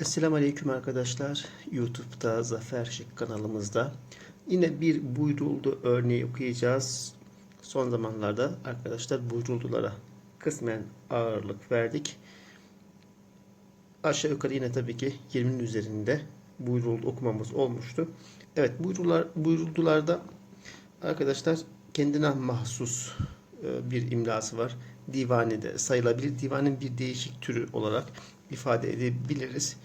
Esselamu Aleyküm arkadaşlar. YouTube'da Zafer Şık kanalımızda yine bir buyruldu örneği okuyacağız. Son zamanlarda arkadaşlar buyruldulara kısmen ağırlık verdik. Aşağı yukarı yine tabii ki 20'nin üzerinde buyruldu okumamız olmuştu. Evet buyruldular, buyruldularda arkadaşlar kendine mahsus e, bir imlası var. Divanede sayılabilir. Divanın bir değişik türü olarak ifade edebiliriz.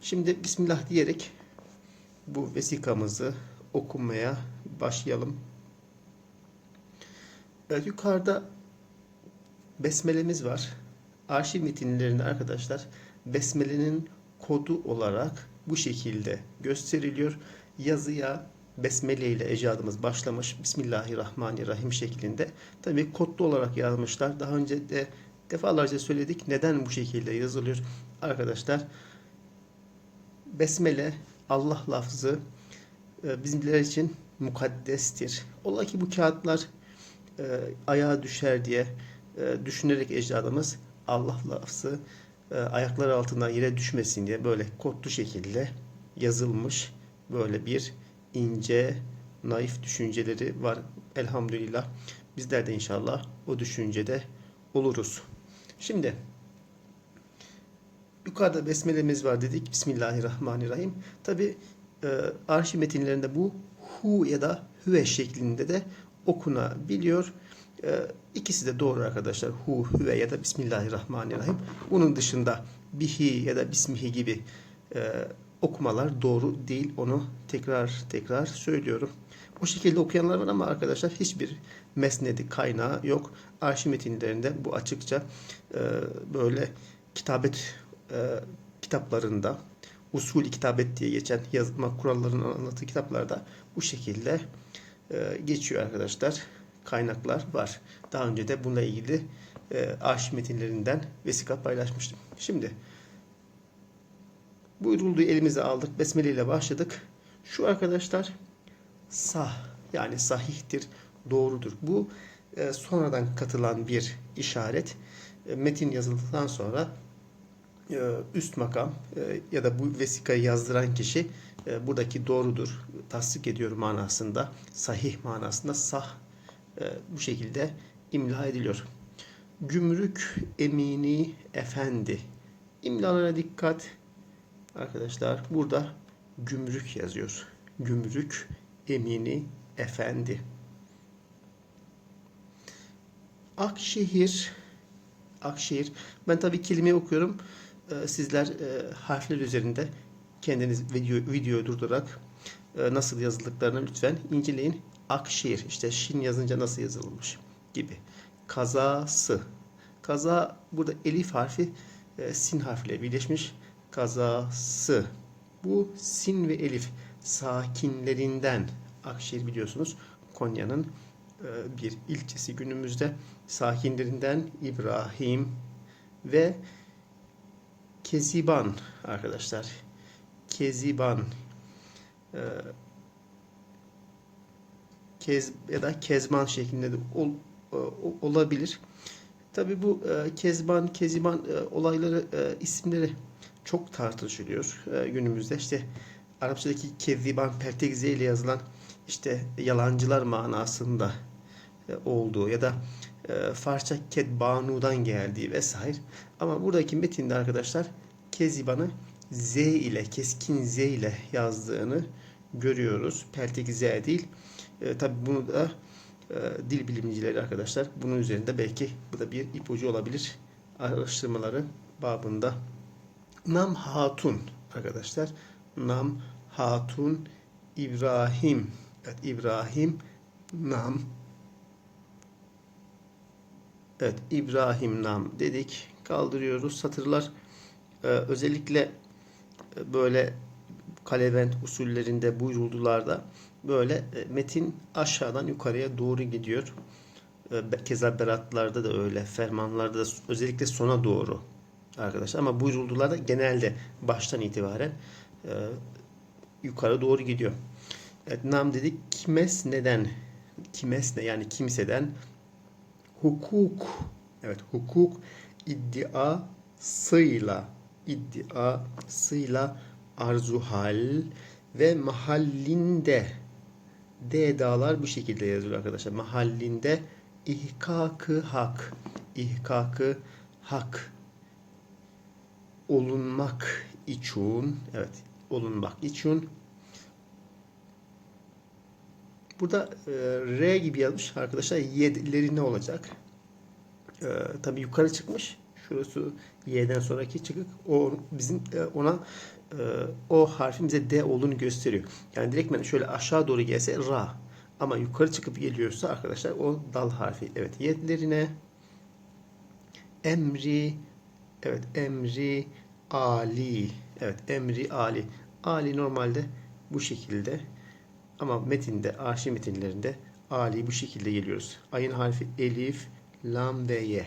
Şimdi Bismillah diyerek bu vesikamızı okumaya başlayalım. Evet, yukarıda besmelemiz var. Arşiv metinlerinde arkadaşlar besmelenin kodu olarak bu şekilde gösteriliyor. Yazıya besmele ile ecadımız başlamış. Bismillahirrahmanirrahim şeklinde. Tabii kodlu olarak yazmışlar. Daha önce de defalarca söyledik. Neden bu şekilde yazılıyor? Arkadaşlar besmele Allah lafzı e, bizimkiler için mukaddestir. Ola ki bu kağıtlar e, ayağa düşer diye e, düşünerek ecdadımız Allah lafzı e, ayaklar altından yere düşmesin diye böyle kodlu şekilde yazılmış böyle bir ince naif düşünceleri var elhamdülillah. Bizler de inşallah o düşüncede oluruz. Şimdi yukarıda besmelemiz var dedik. Bismillahirrahmanirrahim. Tabi e, arşiv metinlerinde bu hu ya da hüve şeklinde de okunabiliyor. E, ikisi de doğru arkadaşlar. Hu, hüve ya da Bismillahirrahmanirrahim. Bunun dışında bihi ya da bismihi gibi e, okumalar doğru değil. Onu tekrar tekrar söylüyorum. O şekilde okuyanlar var ama arkadaşlar hiçbir mesnedi kaynağı yok. Arşiv metinlerinde bu açıkça e, böyle kitabet e, kitaplarında usul kitabet diye geçen yazma kurallarının anlattığı kitaplarda bu şekilde e, geçiyor arkadaşlar. Kaynaklar var. Daha önce de bununla ilgili e, arşiv metinlerinden vesika paylaşmıştım. Şimdi buyurulduğu elimize aldık. Besmele ile başladık. Şu arkadaşlar sah yani sahihtir, doğrudur. Bu e, sonradan katılan bir işaret. E, metin yazıldıktan sonra e, üst makam e, ya da bu vesikayı yazdıran kişi e, buradaki doğrudur, tasdik ediyor manasında, sahih manasında sah e, bu şekilde imla ediliyor. Gümrük emini efendi. İmlalara dikkat. Arkadaşlar burada gümrük yazıyor. Gümrük emini efendi. Akşehir Akşehir. Ben tabii kelimeyi okuyorum. Ee, sizler e, harfler üzerinde kendiniz video, videoyu durdurarak e, nasıl yazıldıklarını lütfen inceleyin. Akşehir. işte şin yazınca nasıl yazılmış gibi. Kazası. Kaza burada elif harfi e, sin harfiyle birleşmiş. Kazası. Bu sin ve elif sakinlerinden Akşehir biliyorsunuz Konya'nın bir ilçesi günümüzde sakinlerinden İbrahim ve Keziban arkadaşlar. Keziban e, Kez ya da Kezban şeklinde de ol, e, olabilir. Tabi bu Kezban, Keziban olayları, isimleri çok tartışılıyor günümüzde. İşte Arapçadaki Keziban, Pertekze ile yazılan işte yalancılar manasında e, olduğu ya da e, Farsça kedbanu'dan geldiği vesaire. Ama buradaki metinde arkadaşlar kezibanı Z ile keskin Z ile yazdığını görüyoruz. Peltek Z değil. E, Tabi bunu da e, dil bilimcileri arkadaşlar bunun üzerinde belki bu da bir ipucu olabilir. Araştırmaları babında. Nam Hatun arkadaşlar. Nam Hatun İbrahim. Evet İbrahim Nam Evet İbrahim Nam dedik. Kaldırıyoruz. Satırlar e, özellikle e, böyle kalevent usullerinde buyruldularda böyle e, metin aşağıdan yukarıya doğru gidiyor. E, keza beratlarda da öyle. Fermanlarda da özellikle sona doğru arkadaşlar. Ama buyruldularda genelde baştan itibaren e, yukarı doğru gidiyor. Evet, nam dedik. Kimes neden? Kimes ne? Yani kimseden hukuk evet hukuk iddiasıyla iddiasıyla arzuhal ve mahallinde D dağlar bu şekilde yazılıyor arkadaşlar. Mahallinde ihkakı hak, ihkakı hak olunmak için, evet, olunmak için Burada e, R gibi yazmış arkadaşlar. Y'leri ne olacak? E, tabii yukarı çıkmış. Şurası Y'den sonraki çıkık. O bizim e, ona e, o harfin bize D olduğunu gösteriyor. Yani direktmen şöyle aşağı doğru gelse Ra. Ama yukarı çıkıp geliyorsa arkadaşlar o dal harfi. Evet Y'lerine emri evet emri ali evet emri ali ali normalde bu şekilde ama metinde, arşiv metinlerinde Ali bu şekilde geliyoruz. Ayın harfi elif, lam ve ye.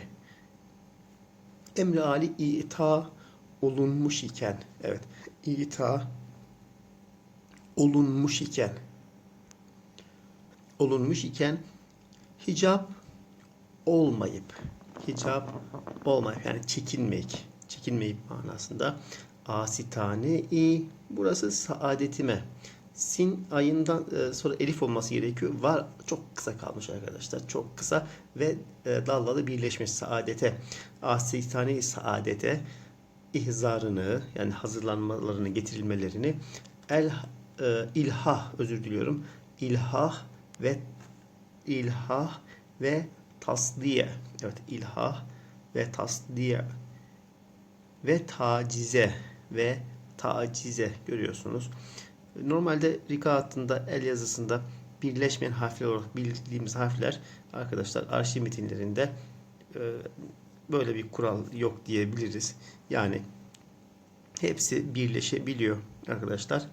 Emri Ali ita olunmuş iken. Evet. ita olunmuş iken. Olunmuş iken hicap olmayıp hicap olmayıp yani çekinmek çekinmeyip manasında asitane i burası saadetime sin ayından e, sonra elif olması gerekiyor. Var çok kısa kalmış arkadaşlar. Çok kısa ve e, dallalı birleşmiş saadete. Asitane saadete ihzarını yani hazırlanmalarını getirilmelerini el e, ilhah özür diliyorum. İlhah ve ilhah ve tasdiye. Evet ilhah ve tasdiye ve tacize ve tacize görüyorsunuz. Normalde Rika hattında el yazısında birleşmeyen harfler olarak bildiğimiz harfler arkadaşlar arşiv metinlerinde e, böyle bir kural yok diyebiliriz. Yani hepsi birleşebiliyor arkadaşlar.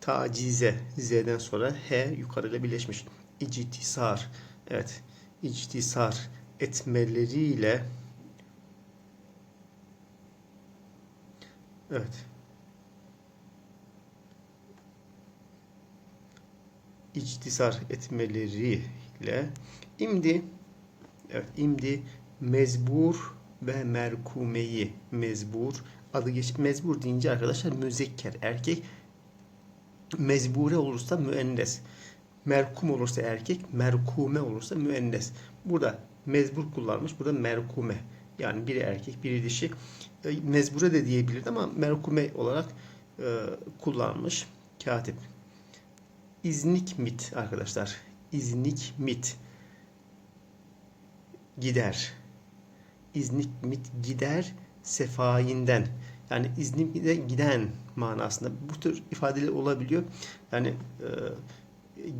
Tacize Z'den sonra H yukarıyla birleşmiş. İctisar evet İctisar etmeleriyle evet iktisar etmeleriyle imdi evet imdi mezbur ve merkumeyi mezbur adı geç mezbur deyince arkadaşlar müzekker erkek mezbure olursa müennes merkum olursa erkek merkume olursa müennes. Burada mezbur kullanmış burada merkume. Yani biri erkek biri dişi. E, mezbure de diyebilirdi ama merkume olarak e, kullanmış katip İznik mit arkadaşlar. İznik mit. Gider. İznik mit gider sefainden. Yani İznik'e giden manasında bu tür ifadeler olabiliyor. Yani e,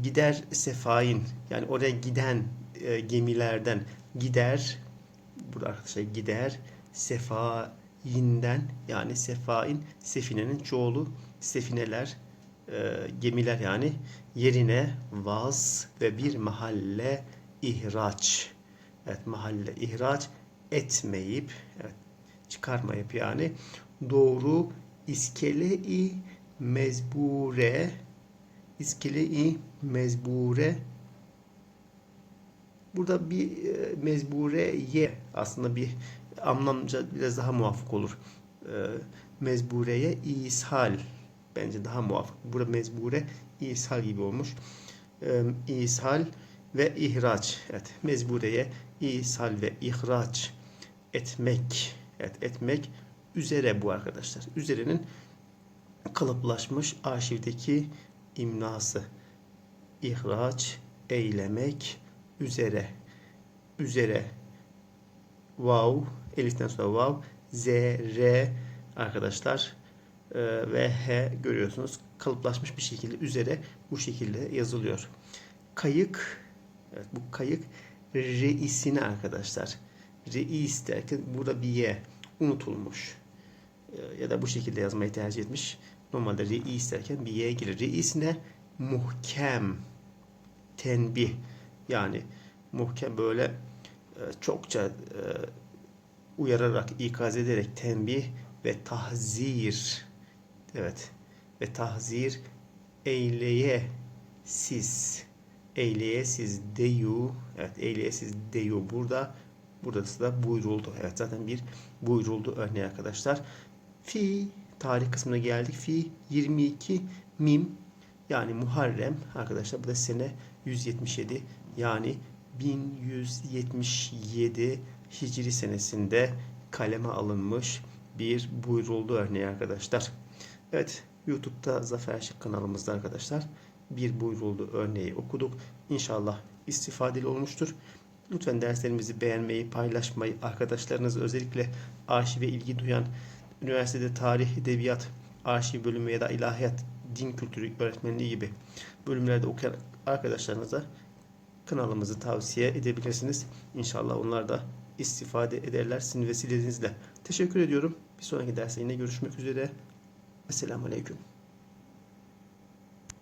gider sefain yani oraya giden e, gemilerden gider burada arkadaşlar gider sefainden yani sefain sefinenin çoğulu sefineler e, gemiler yani yerine vaz ve bir mahalle ihraç. Evet mahalle ihraç etmeyip evet, çıkarmayıp yani doğru iskele-i mezbure iskele-i mezbure burada bir e, mezbureye aslında bir anlamca biraz daha muafık olur. E, mezbureye ishal bence daha muvaffak. Burada mezbure ishal gibi olmuş. Ee, ishal ve ihraç. Evet, mezbureye ishal ve ihraç etmek. Evet, etmek üzere bu arkadaşlar. Üzerenin kalıplaşmış arşivdeki imnası. İhraç, eylemek, üzere. Üzere. Vav, eliften sonra vav, z, r arkadaşlar e, ve H görüyorsunuz kalıplaşmış bir şekilde üzere bu şekilde yazılıyor. Kayık evet, bu kayık reisine arkadaşlar. Reis derken burada bir Y unutulmuş. E, ya da bu şekilde yazmayı tercih etmiş. Normalde reis derken bir Y gelir. Reisine muhkem tenbih yani muhkem böyle e, çokça uyararak, ikaz ederek tembih ve tahzir Evet. Ve tahzir eyleye siz eyleye siz deyu evet eyleye siz deyu burada burası da buyruldu. Evet zaten bir buyruldu örneği arkadaşlar. Fi tarih kısmına geldik. Fi 22 Mim yani Muharrem arkadaşlar bu da sene 177 yani 1177 Hicri senesinde kaleme alınmış bir buyuruldu örneği arkadaşlar. Evet YouTube'da Zafer Şık kanalımızda arkadaşlar bir buyuruldu örneği okuduk. İnşallah istifadeli olmuştur. Lütfen derslerimizi beğenmeyi, paylaşmayı, arkadaşlarınız özellikle arşive ilgi duyan, üniversitede tarih, edebiyat, arşiv bölümü ya da ilahiyat, din kültürü öğretmenliği gibi bölümlerde okuyan arkadaşlarınıza kanalımızı tavsiye edebilirsiniz. İnşallah onlar da istifade ederler sizin vesilenizle. Teşekkür ediyorum. Bir sonraki derste yine görüşmek üzere. Esselamu Aleyküm.